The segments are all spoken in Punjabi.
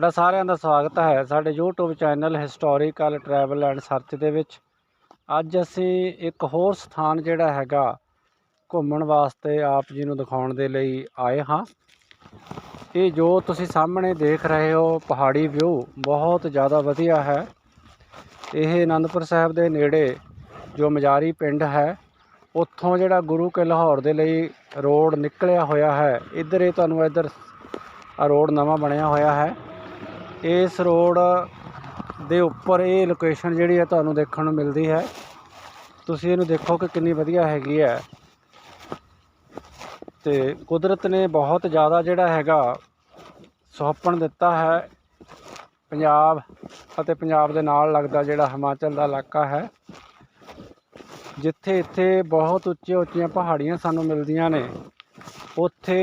ਤੁਹਾਡਾ ਸਾਰਿਆਂ ਦਾ ਸਵਾਗਤ ਹੈ ਸਾਡੇ YouTube channel historical travel and search ਦੇ ਵਿੱਚ। ਅੱਜ ਅਸੀਂ ਇੱਕ ਹੋਰ ਸਥਾਨ ਜਿਹੜਾ ਹੈਗਾ ਘੁੰਮਣ ਵਾਸਤੇ ਆਪ ਜੀ ਨੂੰ ਦਿਖਾਉਣ ਦੇ ਲਈ ਆਏ ਹਾਂ। ਇਹ ਜੋ ਤੁਸੀਂ ਸਾਹਮਣੇ ਦੇਖ ਰਹੇ ਹੋ, ਪਹਾੜੀ ਵਿਊ ਬਹੁਤ ਜ਼ਿਆਦਾ ਵਧੀਆ ਹੈ। ਇਹ ਆਨੰਦਪੁਰ ਸਾਹਿਬ ਦੇ ਨੇੜੇ ਜੋ ਮਜਾਰੀ ਪਿੰਡ ਹੈ, ਉੱਥੋਂ ਜਿਹੜਾ ਗੁਰੂ ਕੇ ਲਾਹੌਰ ਦੇ ਲਈ ਰੋਡ ਨਿਕਲਿਆ ਹੋਇਆ ਹੈ। ਇੱਧਰ ਇਹ ਤੁਹਾਨੂੰ ਇੱਧਰ ਆ ਰੋਡ ਨਵਾਂ ਬਣਿਆ ਹੋਇਆ ਹੈ। ਇਸ ਰੋਡ ਦੇ ਉੱਪਰ ਇਹ ਲੋਕੇਸ਼ਨ ਜਿਹੜੀ ਹੈ ਤੁਹਾਨੂੰ ਦੇਖਣ ਨੂੰ ਮਿਲਦੀ ਹੈ। ਤੁਸੀਂ ਇਹਨੂੰ ਦੇਖੋ ਕਿ ਕਿੰਨੀ ਵਧੀਆ ਹੈਗੀ ਹੈ। ਤੇ ਕੁਦਰਤ ਨੇ ਬਹੁਤ ਜ਼ਿਆਦਾ ਜਿਹੜਾ ਹੈਗਾ ਸੁਹੱਪਣ ਦਿੱਤਾ ਹੈ। ਪੰਜਾਬ ਅਤੇ ਪੰਜਾਬ ਦੇ ਨਾਲ ਲੱਗਦਾ ਜਿਹੜਾ ਹਿਮਾਚਲ ਦਾ ਇਲਾਕਾ ਹੈ। ਜਿੱਥੇ ਇੱਥੇ ਬਹੁਤ ਉੱਚੀਆਂ ਉੱਚੀਆਂ ਪਹਾੜੀਆਂ ਸਾਨੂੰ ਮਿਲਦੀਆਂ ਨੇ। ਉੱਥੇ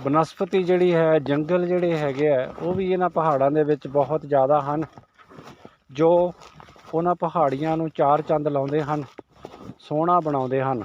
ਬਨਸਪਤੀ ਜਿਹੜੀ ਹੈ, ਜੰਗਲ ਜਿਹੜੇ ਹੈਗੇ ਆ, ਉਹ ਵੀ ਇਹਨਾਂ ਪਹਾੜਾਂ ਦੇ ਵਿੱਚ ਬਹੁਤ ਜ਼ਿਆਦਾ ਹਨ, ਜੋ ਉਹਨਾਂ ਪਹਾੜੀਆਂ ਨੂੰ ਚਾਰ ਚੰਦ ਲਾਉਂਦੇ ਹਨ, ਸੋਹਣਾ ਬਣਾਉਂਦੇ ਹਨ।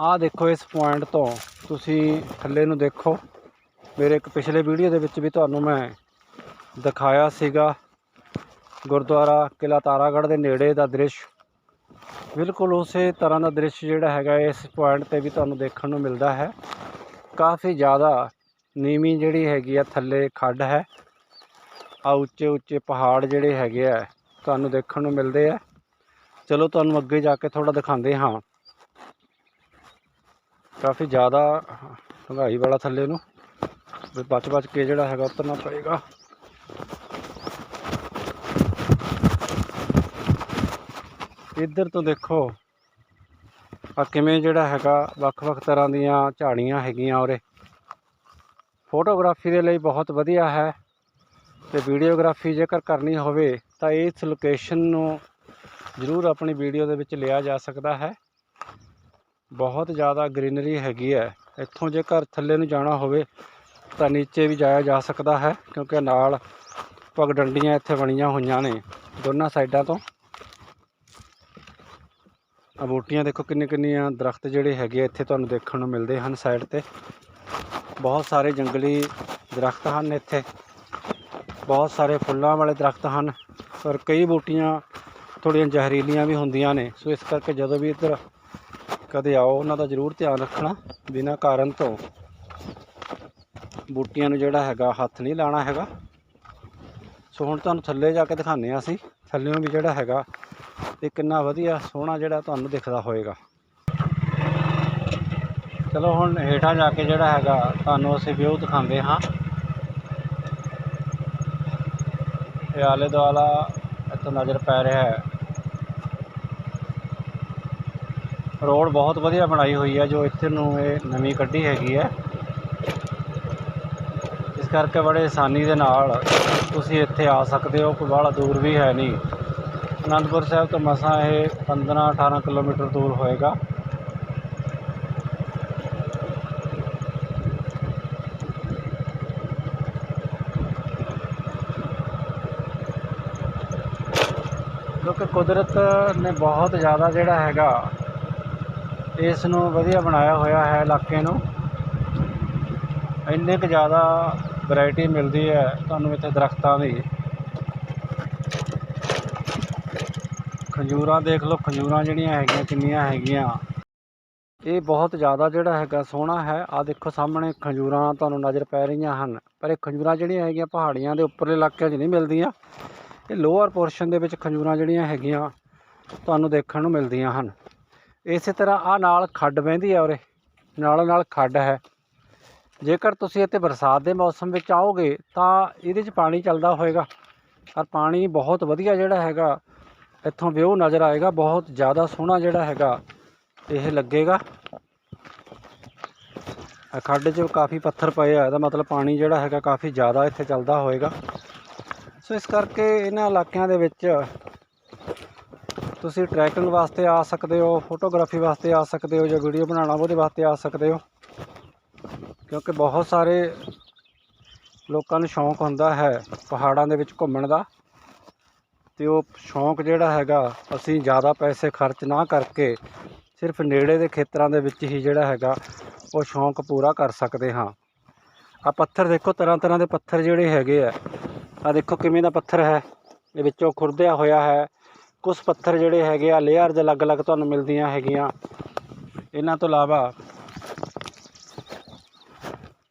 ਆਹ ਦੇਖੋ ਇਸ ਪੁਆਇੰਟ ਤੋਂ, ਤੁਸੀਂ ਥੱਲੇ ਨੂੰ ਦੇਖੋ। ਮੇਰੇ ਇੱਕ ਪਿਛਲੇ ਵੀਡੀਓ ਦੇ ਵਿੱਚ ਵੀ ਤੁਹਾਨੂੰ ਮੈਂ ਦਿਖਾਇਆ ਸੀਗਾ, ਗੁਰਦੁਆਰਾ ਕਿਲਾ ਤਾਰਾਗੜ੍ਹ ਦੇ ਨੇੜੇ ਦਾ ਦ੍ਰਿਸ਼। ਬਿਲਕੁਲ ਉਸੇ ਤਰ੍ਹਾਂ ਦਾ ਦ੍ਰਿਸ਼ ਜਿਹੜਾ ਹੈਗਾ, ਇਸ ਪੁਆਇੰਟ ਤੇ ਵੀ ਤੁਹਾਨੂੰ ਦੇਖਣ ਨੂੰ ਮਿਲਦਾ ਹੈ। ਕਾਫੀ ਜ਼ਿਆਦਾ ਨੀਵੀਂ ਜਿਹੜੀ ਹੈਗੀ ਆ, ਥੱਲੇ ਖੱਡ ਹੈ। ਆ ਉੱਚੇ ਉੱਚੇ ਪਹਾੜ ਜਿਹੜੇ ਹੈਗੇ ਆ, ਤੁਹਾਨੂੰ ਦੇਖਣ ਨੂੰ ਮਿਲਦੇ ਆ। ਚਲੋ ਤੁਹਾਨੂੰ ਅੱਗੇ ਜਾ ਕੇ ਥੋੜਾ ਦਿਖਾਉਂਦੇ ਹਾਂ। ਕਾਫੀ ਜ਼ਿਆਦਾ ਡੂੰਘਾਈ ਵਾਲਾ ਥੱਲੇ ਨੂੰ। ਵੀ ਬਚ ਬਚ ਕੇ ਜਿਹੜਾ ਹੈਗਾ, ਉਤਰਨਾ ਪਏਗਾ। ਇੱਧਰ ਤੋਂ ਦੇਖੋ। ਆ ਕਿਵੇਂ ਜਿਹੜਾ ਹੈਗਾ, ਵੱਖ-ਵੱਖ ਤਰ੍ਹਾਂ ਦੀਆਂ ਝਾੜੀਆਂ ਹੈਗੀਆਂ ਔਰੇ ਫੋਟੋਗ੍ਰਾਫੀ ਦੇ ਲਈ ਬਹੁਤ ਵਧੀਆ ਹੈ ਤੇ ਵੀਡੀਓਗ੍ਰਾਫੀ ਜੇਕਰ ਕਰਨੀ ਹੋਵੇ ਤਾਂ ਇਸ ਲੋਕੇਸ਼ਨ ਨੂੰ ਜ਼ਰੂਰ ਆਪਣੀ ਵੀਡੀਓ ਦੇ ਵਿੱਚ ਲਿਆ ਜਾ ਸਕਦਾ ਹੈ। ਬਹੁਤ ਜ਼ਿਆਦਾ ਗ੍ਰੀਨਰੀ ਹੈਗੀ ਹੈ। ਇੱਥੋਂ ਜੇਕਰ ਥੱਲੇ ਨੂੰ ਜਾਣਾ ਹੋਵੇ ਤਾਂ ਨੀਚੇ ਵੀ ਜਾਇਆ ਜਾ ਸਕਦਾ ਹੈ ਕਿਉਂਕਿ ਨਾਲ ਪਗਡੰਡੀਆਂ ਇੱਥੇ ਬਣੀਆਂ ਹੋਈਆਂ ਨੇ ਦੋਨਾਂ ਸਾਈਡਾਂ ਤੋਂ। ਆ ਬੂਟੀਆਂ ਦੇਖੋ ਕਿੰਨੇ ਕਿੰਨੀਆਂ ਦਰਖਤ ਜਿਹੜੇ ਹੈਗੇ ਆ, ਇੱਥੇ ਤੁਹਾਨੂੰ ਦੇਖਣ ਨੂੰ ਮਿਲਦੇ ਹਨ ਸਾਈਡ ਤੇ। ਬਹੁਤ ਸਾਰੇ ਜੰਗਲੀ ਦਰਖਤ ਹਨ ਇੱਥੇ। ਬਹੁਤ ਸਾਰੇ ਫੁੱਲਾਂ ਵਾਲੇ ਦਰਖਤ ਹਨ ਪਰ ਕਈ ਬੂਟੀਆਂ ਥੋੜ੍ਹੀਆਂ ਜ਼ਹਿਰੀਲੀਆਂ ਵੀ ਹੁੰਦੀਆਂ ਨੇ। ਸੋ ਇਸ ਕਰਕੇ ਜਦੋਂ ਵੀ ਇੱਧਰ ਕਦੇ ਆਓ, ਉਹਨਾਂ ਦਾ ਜ਼ਰੂਰ ਧਿਆਨ ਰੱਖਣਾ ਬਿਨਾਂ ਕਾਰਨ ਤੋਂ। ਬੂਟੀਆਂ ਨੂੰ ਜਿਹੜਾ ਹੈਗਾ, ਹੱਥ ਨਹੀਂ ਲਾਣਾ ਹੈਗਾ। ਸੋ ਹੁਣ ਤੁਹਾਨੂੰ ਥੱਲੇ ਜਾ ਕੇ ਦਿਖਾਉਂਦੇ ਹਾਂ ਅਸੀਂ। ਥੱਲੇੋਂ ਵੀ ਜਿਹੜਾ ਹੈਗਾ ਇਹ ਕਿੰਨਾ ਵਧੀਆ ਸੋਹਣਾ ਜਿਹੜਾ ਤੁਹਾਨੂੰ ਦਿਖਦਾ ਹੋਏਗਾ। ਚਲੋ ਹੁਣ ਹੇਠਾਂ ਜਾ ਕੇ ਜਿਹੜਾ ਹੈਗਾ, ਤੁਹਾਨੂੰ ਅਸੀਂ ਵਿਊ ਦਿਖਾਉਂਦੇ ਹਾਂ। ਇਹ ਆਲੇ ਦੁਆਲਾ ਇੱਥੋਂ ਨਜ਼ਰ ਪੈ ਰਿਹਾ ਹੈ। ਰੋਡ ਬਹੁਤ ਵਧੀਆ ਬਣਾਈ ਹੋਈ ਹੈ, ਜੋ ਇੱਥੇ ਨੂੰ ਇਹ ਨਵੀਂ ਕੱਢੀ ਹੈਗੀ ਹੈ। ਇਸ ਕਰਕੇ ਬੜੇ ਆਸਾਨੀ ਦੇ ਨਾਲ ਤੁਸੀਂ ਇੱਥੇ ਆ ਸਕਦੇ ਹੋ, ਕੋਈ ਬਾਹਲਾ ਦੂਰ ਵੀ ਹੈ ਨਹੀਂ। ਅਨੰਦਪੁਰ ਸਾਹਿਬ ਤੋਂ ਮਸਾਂ ਇਹ 15 18 ਕਿਲੋਮੀਟਰ ਦੂਰ ਹੋਏਗਾ। ਕਿਉਂਕਿ ਕੁਦਰਤ ਨੇ ਬਹੁਤ ਜ਼ਿਆਦਾ ਜਿਹੜਾ ਹੈਗਾ, ਇਸ ਨੂੰ ਵਧੀਆ ਬਣਾਇਆ ਹੋਇਆ ਹੈ ਇਲਾਕੇ ਨੂੰ। ਇੰਨੇ ਕੁ ਜ਼ਿਆਦਾ ਵੈਰਾਈਟੀ ਮਿਲਦੀ ਹੈ ਤੁਹਾਨੂੰ ਇੱਥੇ ਦਰਖਤਾਂ ਦੀ। ਖੰਜੂਰਾਂ ਦੇਖ ਲਓ, ਖੰਜੂਰਾਂ ਜਿਹੜੀਆਂ ਹੈਗੀਆਂ, ਕਿੰਨੀਆਂ ਹੈਗੀਆਂ। ਇਹ ਬਹੁਤ ਜ਼ਿਆਦਾ ਜਿਹੜਾ ਹੈਗਾ ਸੋਹਣਾ ਹੈ। ਆ ਦੇਖੋ ਸਾਹਮਣੇ ਖੰਜੂਰਾਂ ਤੁਹਾਨੂੰ ਨਜ਼ਰ ਪੈ ਰਹੀਆਂ ਹਨ। ਪਰ ਇਹ ਖੰਜੂਰਾਂ ਜਿਹੜੀਆਂ ਹੈਗੀਆਂ ਪਹਾੜੀਆਂ ਦੇ ਉੱਪਰਲੇ ਇਲਾਕਿਆਂ 'ਚ ਨਹੀਂ ਮਿਲਦੀਆਂ। ਇਹ ਲੋਅਰ ਪੋਰਸ਼ਨ ਦੇ ਵਿੱਚ ਖੰਜੂਰਾਂ ਜਿਹੜੀਆਂ ਹੈਗੀਆਂ ਤੁਹਾਨੂੰ ਦੇਖਣ ਨੂੰ ਮਿਲਦੀਆਂ ਹਨ। ਇਸੇ ਤਰ੍ਹਾਂ ਆ ਨਾਲ ਖੱਡ ਵਹਿੰਦੀ ਹੈ ਉਰੇ। ਨਾਲ ਨਾਲ ਖੱਡ ਹੈ। ਜੇਕਰ ਤੁਸੀਂ ਇੱਥੇ ਬਰਸਾਤ ਦੇ ਮੌਸਮ ਵਿੱਚ ਆਓਗੇ ਤਾਂ ਇਹਦੇ 'ਚ ਪਾਣੀ ਚੱਲਦਾ ਹੋਏਗਾ। ਔਰ ਪਾਣੀ ਬਹੁਤ ਵਧੀਆ ਜਿਹੜਾ ਹੈਗਾ ਇੱਥੋਂ ਵਿਊ ਨਜ਼ਰ ਆਏਗਾ, ਬਹੁਤ ਜ਼ਿਆਦਾ ਸੋਹਣਾ ਜਿਹੜਾ ਹੈਗਾ, ਇਹ ਲੱਗੇਗਾ। ਖੱਡ 'ਚ ਕਾਫੀ ਪੱਥਰ ਪਏ ਆ, ਇਹਦਾ ਮਤਲਬ ਪਾਣੀ ਜਿਹੜਾ ਹੈਗਾ ਕਾਫੀ ਜ਼ਿਆਦਾ ਇੱਥੇ ਚੱਲਦਾ ਹੋਏਗਾ। ਸੋ ਇਸ ਕਰਕੇ ਇਹਨਾਂ ਇਲਾਕਿਆਂ ਦੇ ਵਿੱਚ ਤੁਸੀਂ ਟਰੈਕਿੰਗ ਵਾਸਤੇ ਆ ਸਕਦੇ ਹੋ, ਫੋਟੋਗ੍ਰਾਫੀ ਵਾਸਤੇ ਆ ਸਕਦੇ ਹੋ ਜਾਂ ਵੀਡੀਓ ਬਣਾਉਣਾ, ਉਹਦੇ ਵਾਸਤੇ ਆ ਸਕਦੇ ਹੋ। ਕਿਉਂਕਿ ਬਹੁਤ ਸਾਰੇ ਲੋਕਾਂ ਨੂੰ ਸ਼ੌਂਕ ਹੁੰਦਾ ਹੈ ਪਹਾੜਾਂ ਦੇ ਵਿੱਚ ਘੁੰਮਣ ਦਾ। ਤੇ ਉਹ ਸ਼ੌਂਕ ਜਿਹੜਾ ਹੈਗਾ, ਅਸੀਂ ਜ਼ਿਆਦਾ ਪੈਸੇ ਖਰਚ ਨਾ ਕਰਕੇ ਸਿਰਫ ਨੇੜੇ ਦੇ ਖੇਤਰਾਂ ਦੇ ਵਿੱਚ ਹੀ ਜਿਹੜਾ ਹੈਗਾ, ਉਹ ਸ਼ੌਂਕ ਪੂਰਾ ਕਰ ਸਕਦੇ ਹਾਂ। ਆ ਪੱਥਰ ਦੇਖੋ, ਤਰ੍ਹਾਂ ਤਰ੍ਹਾਂ ਦੇ ਪੱਥਰ ਜਿਹੜੇ ਹੈਗੇ ਆ। ਆ ਦੇਖੋ ਕਿਵੇਂ ਦਾ ਪੱਥਰ ਹੈ। ਇਹ ਵਿੱਚੋਂ ਖੁਰਦਿਆ ਹੋਇਆ ਹੈ। ਕੁਝ ਪੱਥਰ ਜਿਹੜੇ ਹੈਗੇ ਆ ਲੇਅਰਜ਼ ਅਲੱਗ-ਅਲੱਗ ਤੁਹਾਨੂੰ ਮਿਲਦੀਆਂ ਹੈਗੀਆਂ। ਇਹਨਾਂ ਤੋਂ ਇਲਾਵਾ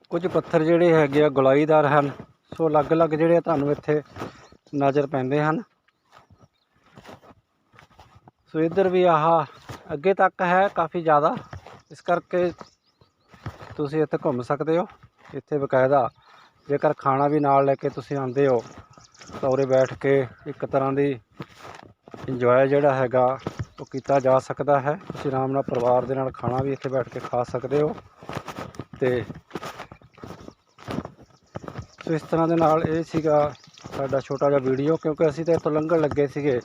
ਕੁਝ ਪੱਥਰ ਜਿਹੜੇ ਹੈਗੇ ਆ, ਗੁਲਾਈਦਾਰ ਹਨ। ਸੋ ਅਲੱਗ-ਅਲੱਗ ਜਿਹੜੇ ਆ, ਤੁਹਾਨੂੰ ਇੱਥੇ ਨਜ਼ਰ ਪੈਂਦੇ ਹਨ। ਸੋ ਇੱਧਰ ਵੀ ਆਹ ਅੱਗੇ ਤੱਕ ਹੈ ਕਾਫੀ ਜ਼ਿਆਦਾ। ਇਸ ਕਰਕੇ ਤੁਸੀਂ ਇੱਥੇ ਘੁੰਮ ਸਕਦੇ ਹੋ। ਇੱਥੇ ਬਕਾਇਦਾ ਜੇਕਰ ਖਾਣਾ ਵੀ ਨਾਲ ਲੈ ਕੇ ਤੁਸੀਂ ਆਉਂਦੇ ਹੋ, ਤਾਂ ਉਰੇ ਬੈਠ ਕੇ ਇੱਕ ਤਰ੍ਹਾਂ ਦੀ ਇੰਜੋਏ ਜਿਹੜਾ ਹੈਗਾ, ਉਹ ਕੀਤਾ ਜਾ ਸਕਦਾ ਹੈ। ਤੁਸੀਂ ਆਰਾਮ ਨਾਲ ਪਰਿਵਾਰ ਦੇ ਨਾਲ ਖਾਣਾ ਵੀ ਇੱਥੇ ਬੈਠ ਕੇ ਖਾ ਸਕਦੇ ਹੋ। ਤੇ ਸੋ ਇਸ ਤਰ੍ਹਾਂ ਦੇ ਨਾਲ ਇਹ ਸੀਗਾ ਸਾਡਾ ਛੋਟਾ ਜਿਹਾ ਵੀਡੀਓ ਕਿਉਂਕਿ ਅਸੀਂ ਤਾਂ ਇੱਥੋਂ ਲੰਘਣ ਲੱਗੇ ਸੀਗੇ।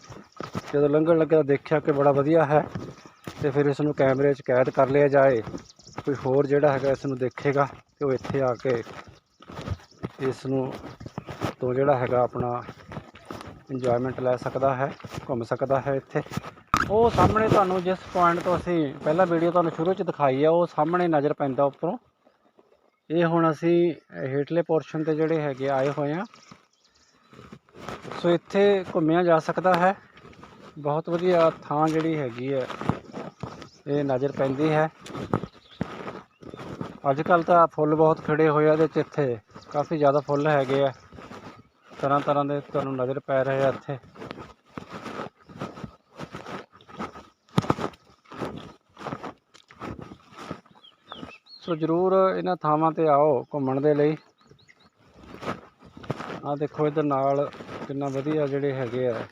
ਜਦੋਂ ਲੰਘਣ ਲੱਗੇ ਤਾਂ ਦੇਖਿਆ ਕਿ ਬੜਾ ਵਧੀਆ ਹੈ ਤੇ ਫਿਰ ਇਸ ਨੂੰ ਕੈਮਰੇ 'ਚ ਕੈਦ ਕਰ ਲਿਆ ਜਾਏ। ਕੋਈ ਹੋਰ ਜਿਹੜਾ ਹੈਗਾ ਇਸ ਨੂੰ ਦੇਖੇਗਾ ਤੇ ਉਹ ਇੱਥੇ ਆ ਕੇ ਇਸ ਨੂੰ ਤੋਂ ਜਿਹੜਾ ਹੈਗਾ ਆਪਣਾ ਇੰਜੋਇਮੈਂਟ ਲੈ ਸਕਦਾ ਹੈ, ਘੁੰਮ ਸਕਦਾ ਹੈ ਇੱਥੇ। ਉਹ ਸਾਹਮਣੇ ਤੁਹਾਨੂੰ ਜਿਸ ਪੁਆਇੰਟ ਤੋਂ ਅਸੀਂ ਪਹਿਲਾਂ ਵੀਡੀਓ ਤੁਹਾਨੂੰ ਸ਼ੁਰੂ 'ਚ ਦਿਖਾਈ ਆ, ਉਹ ਸਾਹਮਣੇ ਨਜ਼ਰ ਪੈਂਦਾ ਉੱਪਰੋਂ। ਇਹ ਹੁਣ ਅਸੀਂ ਹੇਠਲੇ ਪੋਰਸ਼ਨ ਤੇ ਜਿਹੜੇ ਹੈਗੇ ਆਏ ਹੋਏ ਆ। ਸੋ ਇੱਥੇ ਘੁੰਮਿਆ ਜਾ ਸਕਦਾ ਹੈ। ਬਹੁਤ ਵਧੀਆ ਥਾਂ ਜਿਹੜੀ ਹੈਗੀ ਹੈ, ਇਹ ਨਜ਼ਰ ਪੈਂਦੀ ਹੈ। ਅੱਜ ਕੱਲ ਤਾਂ ਫੁੱਲ ਬਹੁਤ ਖਿੜੇ ਹੋਏ ਆ ਇਹਦੇ 'ਚ ਇੱਥੇ, ਕਾਫੀ ਜ਼ਿਆਦਾ ਫੁੱਲ ਹੈਗੇ ਆ। ਤਰ੍ਹਾਂ ਤਰ੍ਹਾਂ ਦੇ ਤੁਹਾਨੂੰ ਨਜ਼ਰ ਪੈ ਰਹੇ ਆ ਇੱਥੇ। ਸੋ ਜ਼ਰੂਰ ਇਹਨਾਂ ਥਾਵਾਂ ਤੇ ਆਓ ਘੁੰਮਣ ਦੇ ਲਈ। ਆ ਦੇਖੋ, ਇਧਰ ਨਾਲ ਕਿੰਨਾ ਵਧੀਆ ਜਿਹੜੇ ਹੈਗੇ ਆ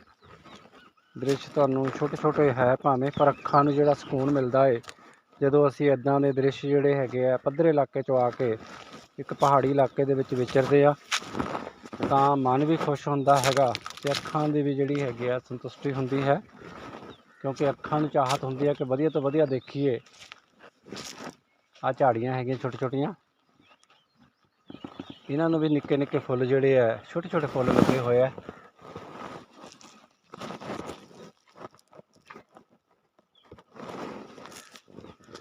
ਦ੍ਰਿਸ਼ ਤੁਹਾਨੂੰ ਛੋਟੇ ਛੋਟੇ ਹੈ ਭਾਵੇਂ, ਪਰ ਅੱਖਾਂ ਨੂੰ ਜਿਹੜਾ ਸਕੂਨ ਮਿਲਦਾ ਏ। ਜਦੋਂ ਅਸੀਂ ਇਦਾਂ ਦੇ ਦ੍ਰਿਸ਼ ਜਿਹੜੇ ਹੈਗੇ ਆ, ਪੱਧਰੇ ਇਲਾਕੇ ਚੋਂ ਆ ਕੇ, ਇੱਕ ਪਹਾੜੀ ਇਲਾਕੇ ਦੇ ਵਿੱਚ ਵਿਚਰਦੇ ਆ, ਤਾਂ ਮਨ ਵੀ ਖੁਸ਼ ਹੁੰਦਾ ਹੈਗਾ ਤੇ ਅੱਖਾਂ ਦੀ ਵੀ ਜਿਹੜੀ ਹੈਗੀ ਆ ਸੰਤੁਸ਼ਟੀ ਹੁੰਦੀ ਹੈ। ਕਿਉਂਕਿ ਅੱਖਾਂ ਨੂੰ ਚਾਹਤ ਹੁੰਦੀ ਹੈ ਕਿ ਵਧੀਆ ਤੋਂ ਵਧੀਆ ਦੇਖੀਏ। ਆ ਝਾੜੀਆਂ ਹੈਗੀਆਂ ਛੋਟੇ ਛੋਟੀਆਂ ਇਹਨਾਂ ਨੂੰ ਵੀ ਨਿੱਕੇ ਨਿੱਕੇ ਫੁੱਲ ਜਿਹੜੇ ਆ ਛੋਟੇ ਛੋਟੇ ਫੁੱਲ ਲੱਗੇ ਹੋਏ ਆ।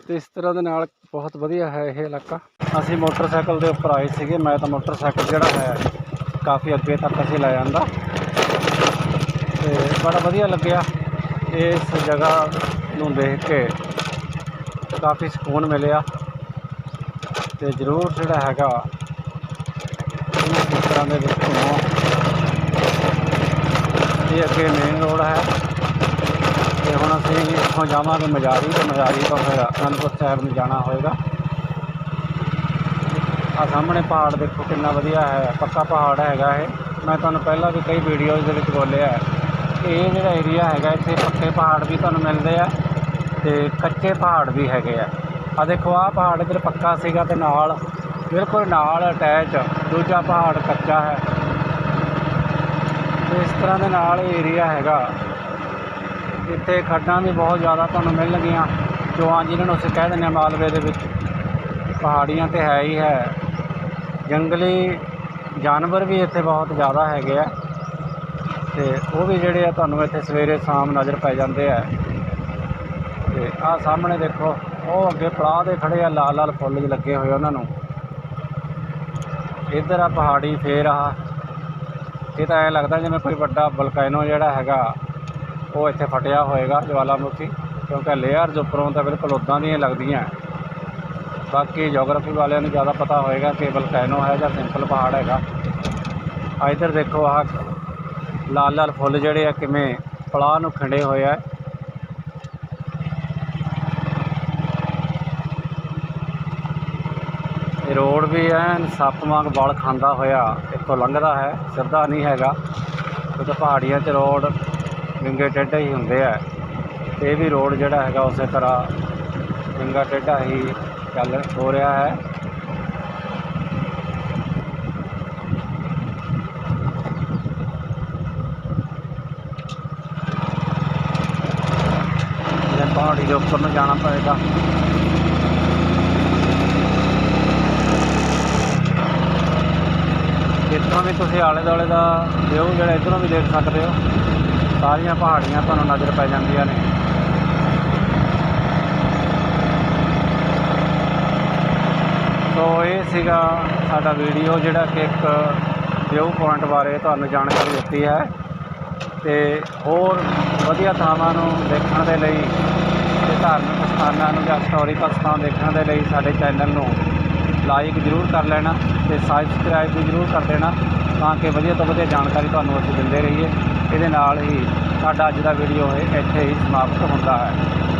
ਤੇ ਇਸ ਤਰ੍ਹਾਂ ਦੇ ਨਾਲ ਬਹੁਤ ਵਧੀਆ ਹੈ ਇਹ ਇਲਾਕਾ। ਅਸੀਂ ਮੋਟਰਸਾਈਕਲ ਦੇ ਉੱਪਰ ਆਏ ਸੀਗੇ, ਮੈਂ ਤਾਂ ਮੋਟਰਸਾਈਕਲ ਜਿਹੜਾ ਹੈ ਕਾਫੀ ਅੱਗੇ ਤੱਕ ਅਸੀਂ ਲੈ ਜਾਂਦਾ ਤੇ ਬੜਾ ਵਧੀਆ ਲੱਗਿਆ ਇਸ ਜਗ੍ਹਾ ਨੂੰ ਦੇਖ ਕੇ। ਕਾਫੀ ਸਕੂਨ ਮਿਲਿਆ ਤੇ ਜ਼ਰੂਰ ਜਿਹੜਾ ਹੈਗਾ ਇਸ ਤਰ੍ਹਾਂ ਦੇ ਵਿੱਚ ਘੁੰਮੋ। ਇਹ ਅੱਗੇ ਮੇਨ ਰੋਡ ਹੈ। ਤੇ ਹੁਣ ਅਸੀਂ ਇੱਥੋਂ ਜਾਵਾਂਗੇ ਮਜਾਰੀ ਤੇ ਮਜਾਰੀ ਤੋਂ ਫਿਰ ਅਨੰਦਪੁਰ ਸਾਹਿਬ ਨੂੰ ਜਾਣਾ ਹੋਏਗਾ। ਆ ਸਾਹਮਣੇ ਪਹਾੜ ਦੇਖੋ ਕਿੰਨਾ ਵਧੀਆ ਹੈ, ਪੱਕਾ ਪਹਾੜ ਹੈਗਾ ਇਹ। ਮੈਂ ਤੁਹਾਨੂੰ ਪਹਿਲਾਂ ਵੀ ਕਈ ਵੀਡੀਓਜ਼ ਦੇ ਵਿੱਚ ਬੋਲਿਆ ਹੈ ਇਹ ਜਿਹੜਾ ਏਰੀਆ ਹੈਗਾ, ਇੱਥੇ ਪੱਕੇ ਪਹਾੜ ਵੀ ਤੁਹਾਨੂੰ ਮਿਲਦੇ ਆ ਤੇ ਕੱਚੇ ਪਹਾੜ ਵੀ ਹੈਗੇ ਆ। ਆ ਦੇਖੋ, ਆਹ ਪਹਾੜ ਇੱਧਰ ਪੱਕਾ ਸੀਗਾ ਤੇ ਨਾਲ, ਬਿਲਕੁਲ ਨਾਲ ਅਟੈਚ ਦੂਜਾ ਪਹਾੜ ਕੱਚਾ ਹੈ। ਇਸ ਤਰ੍ਹਾਂ ਦੇ ਨਾਲ ਇਹ ਏਰੀਆ ਹੈਗਾ। ਇੱਥੇ ਖੱਡਾਂ ਵੀ ਬਹੁਤ ਜ਼ਿਆਦਾ ਤੁਹਾਨੂੰ ਮਿਲਣਗੀਆਂ ਚੋਆਂ ਜਿਹਨਾਂ ਨੂੰ ਅਸੀਂ ਕਹਿ ਦਿੰਦੇ ਹਾਂ ਮਾਲਵੇ ਦੇ ਵਿੱਚ। ਪਹਾੜੀਆਂ ਤੇ ਹੈ ਹੀ ਹੈ। ਜੰਗਲੀ ਜਾਨਵਰ ਵੀ ਇੱਥੇ ਬਹੁਤ ਜ਼ਿਆਦਾ ਹੈਗੇ ਆ। ਅਤੇ ਉਹ ਵੀ ਜਿਹੜੇ ਆ ਤੁਹਾਨੂੰ ਇੱਥੇ ਸਵੇਰੇ ਸ਼ਾਮ ਨਜ਼ਰ ਪੈ ਜਾਂਦੇ ਆ। ਅਤੇ ਆਹ ਸਾਹਮਣੇ ਦੇਖੋ, ਉਹ ਅੱਗੇ ਪੜਾਅ ਦੇ ਖੜੇ ਆ, ਲਾਲ ਲਾਲ ਫੁੱਲ ਜਿਹੇ ਲੱਗੇ ਹੋਏ ਉਹਨਾਂ ਨੂੰ। ਇੱਧਰ ਆ ਪਹਾੜੀ ਫੇਰ ਆ। ਇਹ ਤਾਂ ਐ ਲੱਗਦਾ ਜਿਵੇਂ ਕੋਈ ਵੱਡਾ ਵਲਕੈਨੋ ਜਿਹੜਾ ਹੈਗਾ। ਉਹ ਇੱਥੇ ਫਟਿਆ ਹੋਏਗਾ ਜਵਾਲਾਮੁਖੀ, ਕਿਉਂਕਿ ਲੇਅਰਜ਼ ਉੱਪਰੋਂ ਤਾਂ ਬਿਲਕੁਲ ਉਦਾਂ ਦੀਆਂ ਲੱਗਦੀਆਂ। ਬਾਕੀ ਜੀਓਗ੍ਰਾਫੀ ਵਾਲਿਆਂ ਨੂੰ ਜ਼ਿਆਦਾ ਪਤਾ ਹੋਏਗਾ ਕਿ ਵਲਕੈਨੋ ਹੈ ਜਾਂ ਸਿੰਪਲ ਪਹਾੜ ਹੈਗਾ। ਆ ਇੱਧਰ ਦੇਖੋ, ਆਹ ਲਾਲ ਲਾਲ ਫੁੱਲ ਜਿਹੜੇ ਆ, ਕਿਵੇਂ ਪਲਾਹ ਨੂੰ ਖਿੰਡੇ ਹੋਏ ਆ। ਇਹ ਰੋਡ ਵੀ ਐਨ ਸੱਪ ਵਾਂਗ ਵਲ ਖਾਂਦਾ ਹੋਇਆ, ਇੱਥੋਂ ਲੰਘਦਾ ਹੈ, ਸਿੱਧਾ ਨਹੀਂ ਹੈਗਾ। ਕਿਉਂਕਿ ਪਹਾੜੀਆਂ 'ਚ ਰੋਡ ਵਿੰਗੇ ਟੇਢੇ ਹੀ ਹੁੰਦੇ ਆ। ਤੇ ਇਹ ਵੀ ਰੋਡ ਜਿਹੜਾ ਹੈਗਾ ਉਸੇ ਤਰ੍ਹਾਂ ਵਿੰਗਾ ਟੇਢਾ ਹੀ ਚੱਲ ਹੋ ਰਿਹਾ ਹੈ। ਇਹ ਪਹਾੜੀ ਦੇ ਉੱਪਰ ਨੂੰ ਜਾਣਾ ਪਏਗਾ। ਇੱਥੋਂ ਵੀ ਤੁਸੀਂ ਆਲੇ ਦੁਆਲੇ ਦਾ ਵਿਊ ਜਿਹੜਾ ਇੱਧਰੋਂ ਵੀ ਦੇਖ ਸਕਦੇ ਹੋ। ਸਾਰੀਆਂ ਪਹਾੜੀਆਂ ਤੁਹਾਨੂੰ ਨਜ਼ਰ ਪੈ ਜਾਂਦੀਆਂ ਨੇ। ਸੋ ਇਹ ਸੀਗਾ ਸਾਡਾ ਵੀਡੀਓ ਜਿਹੜਾ ਕਿ ਇੱਕ ਵਿਊ ਪੁਆਇੰਟ ਬਾਰੇ ਤੁਹਾਨੂੰ ਜਾਣਕਾਰੀ ਦਿੱਤੀ ਹੈ। ਤੇ ਹੋਰ ਵਧੀਆ ਥਾਵਾਂ ਨੂੰ ਦੇਖਣ ਦੇ ਲਈ ਤੇ ਧਾਰਮਿਕ ਸਥਾਨਾਂ ਨੂੰ ਜਾਂ ਹਿਸਟੋਰੀਕਲ ਸਥਾਨ ਦੇਖਣ ਦੇ ਲਈ ਸਾਡੇ ਚੈਨਲ ਨੂੰ ਲਾਈਕ ਜ਼ਰੂਰ ਕਰ ਲੈਣਾ ਤੇ ਸਬਸਕ੍ਰਾਈਬ ਵੀ ਜ਼ਰੂਰ ਕਰ ਦੇਣਾ ਤਾਂ ਕਿ ਵਧੀਆ ਤੋਂ ਵਧੀਆ ਜਾਣਕਾਰੀ ਤੁਹਾਨੂੰ ਅਸੀਂ ਦਿੰਦੇ ਰਹੀਏ। ਇਹਦੇ ਨਾਲ ਹੀ ਸਾਡਾ ਅੱਜ ਦਾ ਵੀਡੀਓ ਇਹ ਇੱਥੇ ਹੀ ਸਮਾਪਤ ਹੁੰਦਾ ਹੈ।